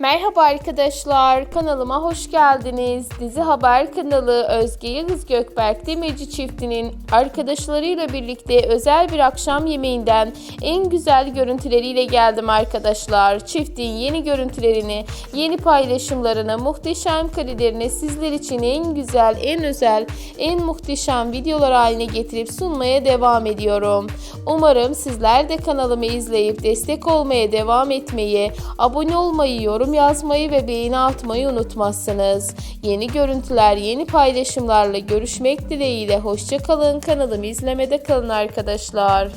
Merhaba arkadaşlar, kanalıma hoş geldiniz. Dizi Haber kanalı Özge Yıldız Gökberk Demirci çiftinin arkadaşlarıyla birlikte özel bir akşam yemeğinden en güzel görüntüleriyle geldim arkadaşlar. Çiftin yeni görüntülerini, yeni paylaşımlarını, muhteşem karelerini sizler için en güzel, en özel, en muhteşem videolar haline getirip sunmaya devam ediyorum. Umarım sizler de kanalımı izleyip destek olmaya devam etmeyi, abone olmayı, yorum yazmayı ve beğeni atmayı unutmazsınız. Yeni görüntüler, yeni paylaşımlarla görüşmek dileğiyle hoşçakalın. Kanalımı izlemede kalın arkadaşlar.